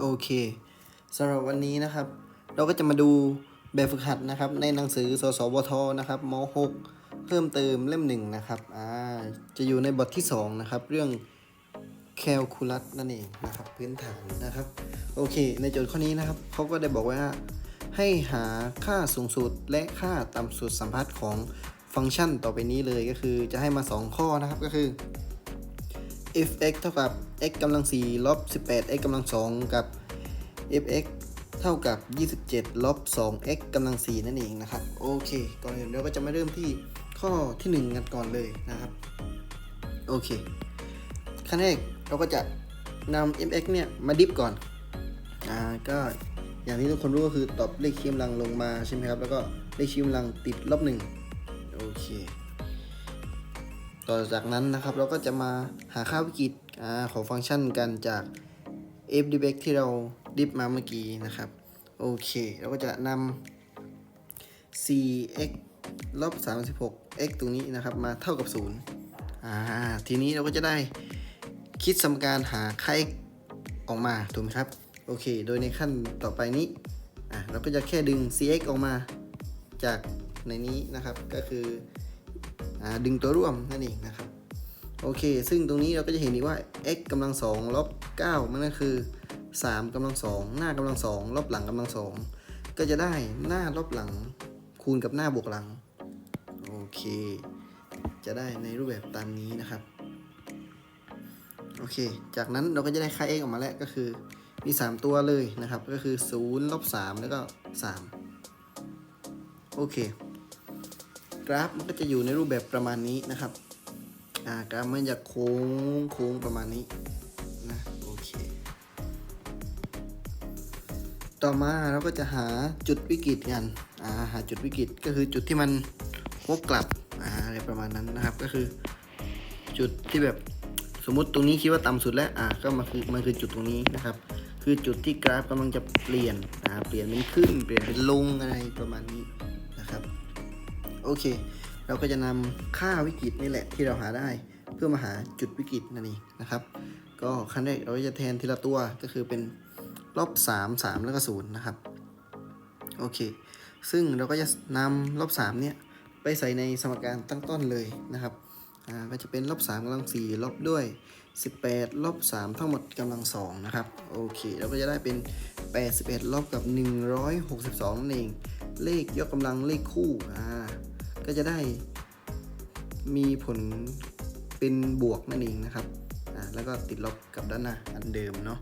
โอเคสำหรับวันนี้นะครับ เราก็จะมาดูแบบฝึกหัดนะครับ ในหนังสือสสวทนะครับม .6 เพิ่มเติมเล่มหนึ่งนะครับอ่าจะอยู่ในบทที่สองนะครับเรื่องแคลคูลัสนั่นเองนะครับพื้นฐานนะครับ โอเค ในโจทย์ข้อนี้นะครับเขาก็ได้บอกว่าให้หาค่าสูงสุดและค่าต่ำสุดสัมพัทธ์ของฟังก์ชันต่อไปนี้เลยก็คือจะให้มา 2 ข้อนะครับก็คือ f(x) เท่ากับ x กำลัง4ลบ 18x กำลัง2กับ f(x) เท่ากับ 27ลบ 2x กำลัง4นั่นเองนะครับ โอเค ก่อนอื่นเราก็จะมาเริ่มที่ข้อที่ 1 กันก่อนเลยนะครับ โอเค ขั้นแรกเราก็จะนำ fx เนี่ย มาดิฟก่อน อ่า ก็อย่างที่ทุกคนรู้ก็คือตอบเลขคีมลังลงมาใช่ไหมครับ แล้วก็เลขคีมลังติดลบหนึ่งโอเค ต่อจากนั้นนะครับเราก็จะมาหาค่าวิกฤตอของฟังก์ชันกันจาก f d b x ที่เราดิฟมาเมื่อกี้นะครับ โอเค เราก็จะนำ 4x ลบ 36 x ตรงนี้นะครับ มาเท่ากับ 0 อ่า ทีนี้เราก็จะได้คิดสมการหาค่า x ออกมา ถูกไหมครับ โอเค โดยในขั้นต่อไปนี้ อะเราก็จะแค่ดึง cx ออกมาจากในนี้นะครับ ก็คือ ดึงตัวร่วมนั่นเองนะครับโอเค ซึ่งตรงนี้เราก็จะเห็นอีกว่า x กำลังสองลบ9มันก็คือ 3กำลังสองหน้ากำลังสองลบหลังกำลังสองก็จะได้หน้าลบหลังคูณกับหน้าบวกหลังโอเค จะได้ในรูปแบบตามนี้นะครับโอเค จากนั้นเราก็จะได้ค่า x ออกมาแล้วก็คือมี 3 ตัวเลยนะครับ ก็คือ0ลบ3แล้วก็ 3 โอเค กราฟมันก็จะอยู่ในรูปแบบประมาณนี้นะครับอ่ากราฟมันจะโค้งโค้งประมาณนี้นะโอเค ต่อมาเราก็จะหาจุดวิกฤตกันอ่าหาจุดวิกฤตก็คือจุดที่มันวกกลับอ่าอะไรประมาณนั้นนะครับก็คือ จุดที่แบบสมมติตรงนี้คิดว่าต่ำสุดแล้วอ่าก็มาคือมันคือจุดตรงนี้นะครับ คือจุดที่กราฟกำลังจะเปลี่ยนอ่าเปลี่ยนเป็นขึ้นเปลี่ยนเป็นลงอะไรประมาณนี้ โอเค เราก็จะนำค่าวิกฤตนี่แหละที่เราหาได้ เพื่อมาหาจุดวิกฤตนั่นเองนะครับ ก็ขั้นแรกเราจะแทนทีละตัวก็คือเป็นลบ3 3 แล้วก็0นะครับโอเค ซึ่งเราก็จะนำลบ3เนี่ยไปใส่ในสมการตั้งต้นเลยนะครับอ่าก็จะเป็นลบ3กำลัง4ลบด้วย 18ลบ3ทั้งหมดกำลัง2นะครับโอเคเราก็จะได้เป็น 81ลบกับ 162นั่นเอง เลขยกกำลังเลขคู่อ่า ก็จะได้มีผลเป็นบวกนั่นเองนะครับแล้วก็ติดลบกับด้านหน้าอันเดิมเนาะ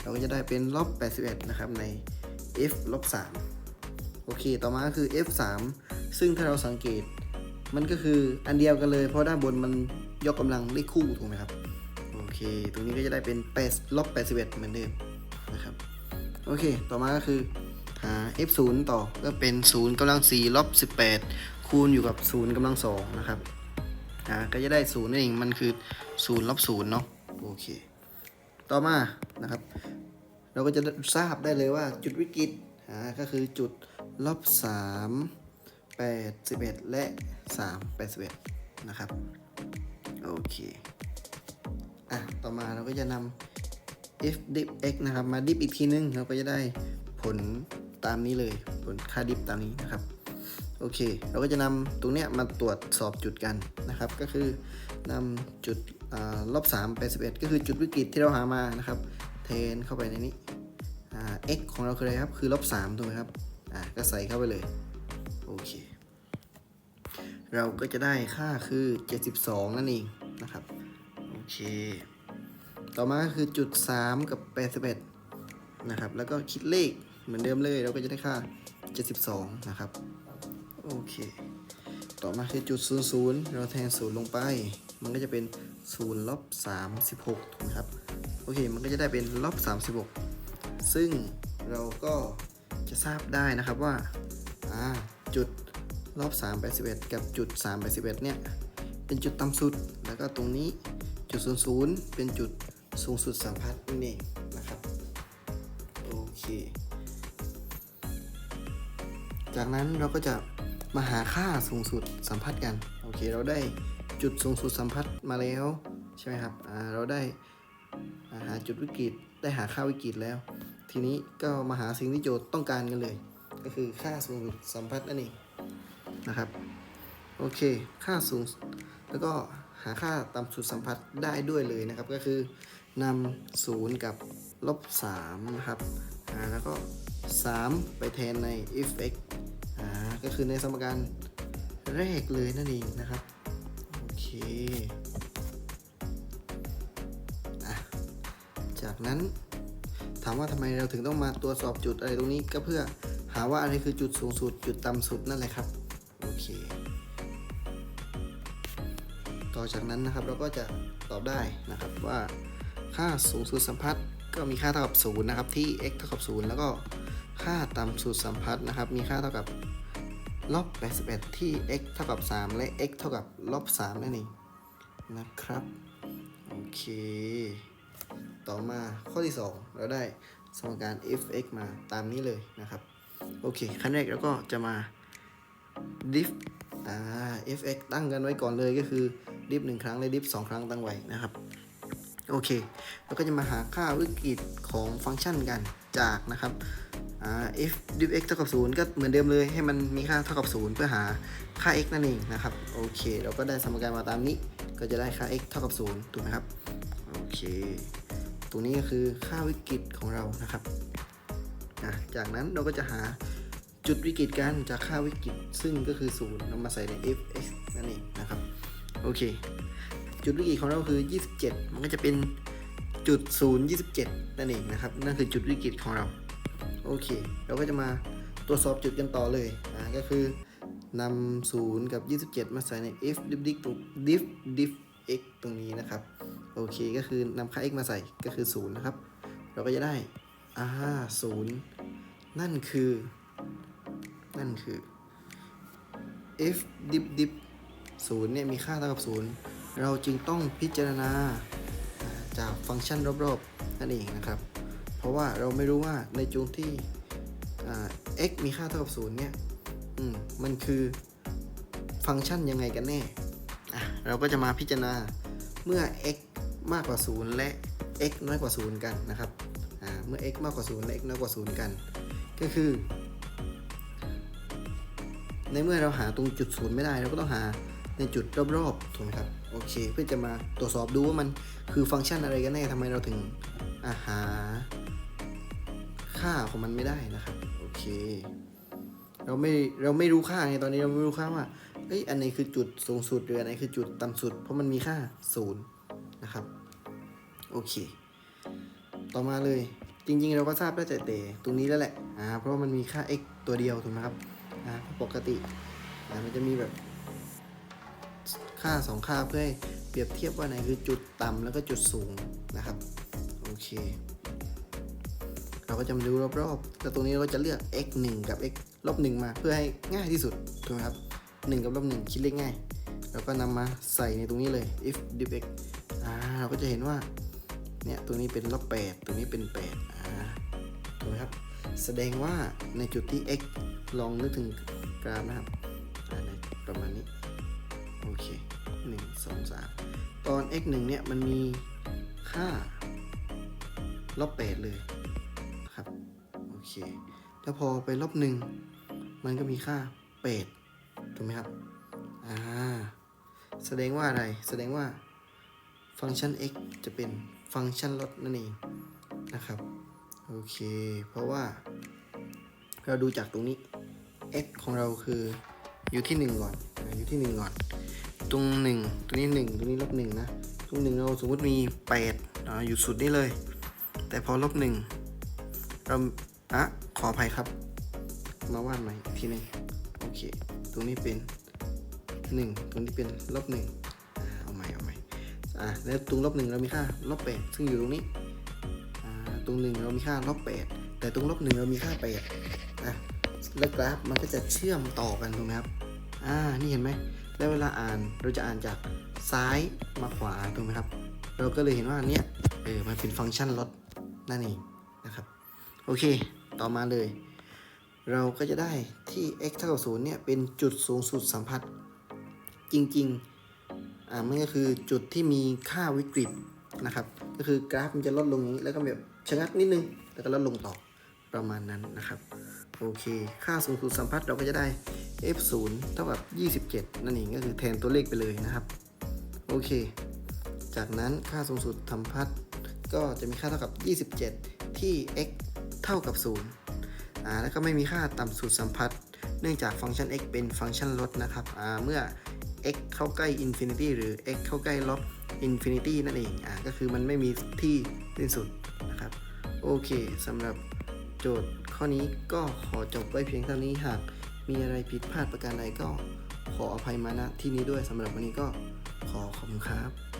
เราก็จะได้เป็นลบ81 นะครับใน f ลบ3โอเค ต่อมาก็คือ f 3ซึ่งถ้าเราสังเกต มันก็คืออันเดียวกันเลย เพราะด้านบนมันยกกำลังเลขคู่ถูกไหมครับ โอเค ตรงนี้ก็จะได้เป็น8ลบ81 เหมือนเดิมนะครับ โอเค ต่อมาก็คือหา f 0ต่อก็เป็น 0กำลัง4ลบ18 คูณอยู่กับ0กำลัง2นะครับอ่าก็จะได้0นั่นเองมันคือ0ลบ0เนาะโอเค ต่อมานะครับ เราก็จะทราบได้เลยว่าจุดวิกฤตอ่าก็คือจุดลบ3 81แปดสิบเอ็ดและ3 81นะครับโอเคอะต่อมาเราก็จะนำ f dip x นะครับ มาดิฟอีกทีนึง เราก็จะได้ผลตามนี้เลย ผลค่าดิฟตามนี้นะครับ โอเค เราก็จะนำตรงเนี้ยมาตรวจสอบจุดกันนะครับ ก็คือนำจุดลบ3 81 ก็คือจุดวิกฤตที่เราหามานะครับ เทนเข้าไปในนี้ x ของเราคืออะไรครับ คือลบ3ถูกไหมครับ อ่า ก็ใส่เข้าไปเลย โอเค เราก็จะได้ค่าคือ 72 นั่นเองนะครับ โอเค ต่อมาก็คือจุด 3 กับ 81 นะครับ แล้วก็คิดเลขเหมือนเดิมเลย เราก็จะได้ค่า 72 นะครับ โอเค ต่อมาคือจุด00เราแทน0ลงไป มันก็จะเป็น0ลบ36ถูกไหมครับ โอเค มันก็จะได้เป็นลบ36ซึ่งเราก็จะทราบได้นะครับว่าอ่าจุดลบ3 81กับจุด3 81เนี่ย เป็นจุดต่ำสุด แล้วก็ตรงนี้จุด00เป็นจุดสูงสุดสัมพัทธ์นั่นเองนะครับ โอเค จากนั้นเราก็จะ มาหาค่าสูงสุดสัมพัทธ์กัน โอเค เราได้จุดสูงสุดสัมพัทธ์มาแล้ว ใช่ไหมครับอ่าเราได้หาจุดวิกฤตได้หาค่าวิกฤตแล้ว ทีนี้ก็มาหาสิ่งที่โจทย์ต้องการกันเลย ก็คือค่าสูงสุดสัมพัทธ์นั่นเองนะครับโอเค ค่าสูงแล้วก็หาค่าต่ำสุดสัมพัทธ์ได้ด้วยเลยนะครับ ก็คือนำศูนย์กับลบ3นะครับแล้วก็ 3 ไปแทนใน if x ก็คือในสมการแรกเลยนั่นเองนะครับ โอเคอจากนั้นถามว่าทำไมเราถึงต้องมาตรวจสอบจุดอะไรตรงนี้ก็เพื่อหาว่าอะไรคือจุดสูงสุด จุดต่ำสุดนั่นแหละครับ โอเค ต่อจากนั้นนะครับเราก็จะตอบได้นะครับว่าค่าสูงสุดสัมพัทธ์ก็มีค่าเท่ากับ0นะครับที่ x เท่ากับ0แล้วก็ค่าต่ำสุดสัมพัทธ์นะครับ มีค่าเท่ากับ ลบ81 ที่ x เท่ากับ 3 และ x เท่ากับลบ3นั่นเองนะครับ โอเค ต่อมาข้อที่ 2 เราได้สมการ f(x) มาตามนี้เลยนะครับ โอเค ขั้นแรกเราก็จะมา diff อ่า f(x) ตั้งกันไว้ก่อนเลยก็คือ diff หนึ่งครั้งและ diff สองครั้งตั้งไว้นะครับ โอเคแล้วก็จะมาหาค่าวิกฤตของฟังก์ชันกันจากนะครับ อ่า f diff x เท่ากับ 0 ก็เหมือนเดิมเลยให้มันมีค่าเท่ากับ 0 เพื่อหาค่า x นั่นเองนะครับโอเค เราก็ได้สมการมาตามนี้ ก็จะได้ค่า x เท่ากับ 0 ถูกไหมครับโอเค ตรงนี้ก็คือค่าวิกฤตของเรานะครับอะจากนั้นเราก็จะหาจุดวิกฤตกันจากค่าวิกฤตซึ่งก็คือ 0นำมาใส่ใน f(x) นั่นเองนะครับโอเค จุดวิกฤตของเราคือ 27 มันก็จะเป็นจุด0 27 นั่นเองนะครับนั่นคือจุดวิกฤตของเรา โอเค เราก็จะมาตรวจสอบจุดกันต่อเลยอ่าก็คือนำ0กับ 27 มาใส่ใน f diff diff diff diff x ตรงนี้นะครับ โอเคก็คือนำค่า x มาใส่ก็คือ 0 นะครับ เราก็จะได้อ่า0นั่นคือ นั่นคือ f diff diff 0เนี่ยมีค่าเท่ากับ 0 เราจึงต้องพิจารณาจากฟังก์ชันรอบๆ นั่นเองนะครับ เพราะว่าเราไม่รู้ว่าในจุดที่ x มีค่าเท่ากับ0เนี่ยมมันคือฟังก์ชันยังไงกันแน่ เราก็จะมาพิจารณาเมื่อ x มากกว่า 0 และ x น้อยกว่า 0 กันนะครับ เมื่อ x มากกว่า 0 และ x น้อยกว่า 0 กัน ก็คือ ในเมื่อเราหาตรงจุดศูนย์ไม่ได้ เราก็ต้องหาในจุดรอบๆถูกไหมครับ โอเค เพื่อจะมาตรวจสอบดูว่ามันคือฟังก์ชันอะไรกันแน่ทำไมเราถึงาหา ค่าของมันไม่ได้นะครับโอเค เราไม่เราไม่รู้ค่าไงตอนนี้เราไม่รู้ค่าว่าเอ้ยอันไหนคือจุดสูงสุดหรืออันไหนคือจุดต่ำสุด เพราะมันมีค่าศูนย์นะครับโอเค ต่อมาเลยจริงๆ เราก็ทราบได้แต่แต่ตรงนี้แล้วแหละอ่าเพราะมันมีค่า x ตัวเดียวถูกไหมครับอ่าเพราะปกติอ่ามันจะมีแบบค่าสองค่าเพื่อให้เปรียบเทียบว่าไหนคือจุดต่ำแล้วก็จุดสูงนะครับ โอเค เราก็จะมาดูรอบๆแล้วตรงนี้เราก็จะเลือก x 1 กับ x ลบ1มาเพื่อให้ง่ายที่สุดถูกไหมครับ 1 กับลบ1คิดเลขง่าย แล้วก็นำมาใส่ในตรงนี้เลย if diff x อ่าเราก็จะเห็นว่าเนี่ยตัวนี้เป็นลบ8ตัวนี้เป็น8อ่าถูกไหมครับ แสดงว่าในจุดที่ x ลองนึกถึงกราฟนะครับประมาณนี้ โอเค 1 2 3 ตอน x 1เนี่ยมันมีค่าลบ8เลย เคแล้วพอไปลบ1มันก็มีค่า8ถูกไหมครับ อ่า แสดงว่าอะไร แสดงว่าฟังก์ชัน x จะเป็นฟังก์ชันลดนั่นเองนะครับ โอเค เพราะว่าเราดูจากตรงนี้ x ของเราคืออยู่ที่ 1 ก่อนอ่าอยู่ที่ 1 ก่อน ตรง 1ตรงนี้ 1ตรงนี้ลบ1นะ ตรง 1 เราสมมติมี8อ่าอยู่สุดนี่เลย แต่พอลบ1เรา อะขออภัยครับ มาวาดใหม่อีกทีนึงโอเค ตรงนี้เป็น1ตรงนี้เป็นลบ1อ่าเอาใหม่เอาใหม่อ่าแล้วตรงลบหนึ่งเรามีค่าลบแปดซึ่งอยู่ตรงนี้อ่าตรงหนึ่งเรามีค่าลบแปดแต่ตรงลบหนึ่งเรามีค่าแปดอะแล้วกราฟมันก็จะเชื่อมต่อกันถูกไหมครับอ่านี่เห็นไหมแล้วเวลาอ่านเราจะอ่านจากซ้ายมาขวาถูกไหมครับ เราก็เลยเห็นว่าเนี่ยเออมันเป็นฟังก์ชันลดนั่นเองนะครับ โอเค ต่อมาเลย เราก็จะได้ที่ x เท่ากับ0เนี่ยเป็นจุดสูงสุดสัมพัทธ์จริงๆ อ่ามันก็คือจุดที่มีค่าวิกฤตนะครับ ก็คือกราฟมันจะลดลงอย่างนี้แล้วก็แบบชะงักนิดนึง แล้วก็ลดลงต่อประมาณนั้นนะครับ โอเค ค่าสูงสุดสัมพัทธ์เราก็จะได้ f 0เท่ากับ 27 นั่นเองก็คือแทนตัวเลขไปเลยนะครับ โอเค จากนั้นค่าสูงสุดสัมพัทธ์ก็จะมีค่าเท่ากับ 27 ที่ x เท่ากับ0อ่าแล้วก็ไม่มีค่าต่ำสุดสัมพัทธ์เนื่องจากฟังก์ชัน x เป็นฟังก์ชันลดนะครับอ่าเมื่อ x เข้าใกล้ infinity หรือ x เข้าใกล้ลบ infinity นั่นเองอ่าก็คือมันไม่มีที่สิ้นสุดนะครับ โอเคสำหรับโจทย์ข้อนี้ก็ขอจบไว้เพียงเท่านี้หากมีอะไรผิดพลาดประการใดก็ขออภัยมาณที่นี้ด้วยสำหรับวันนี้ก็ขอขอบคุณครับ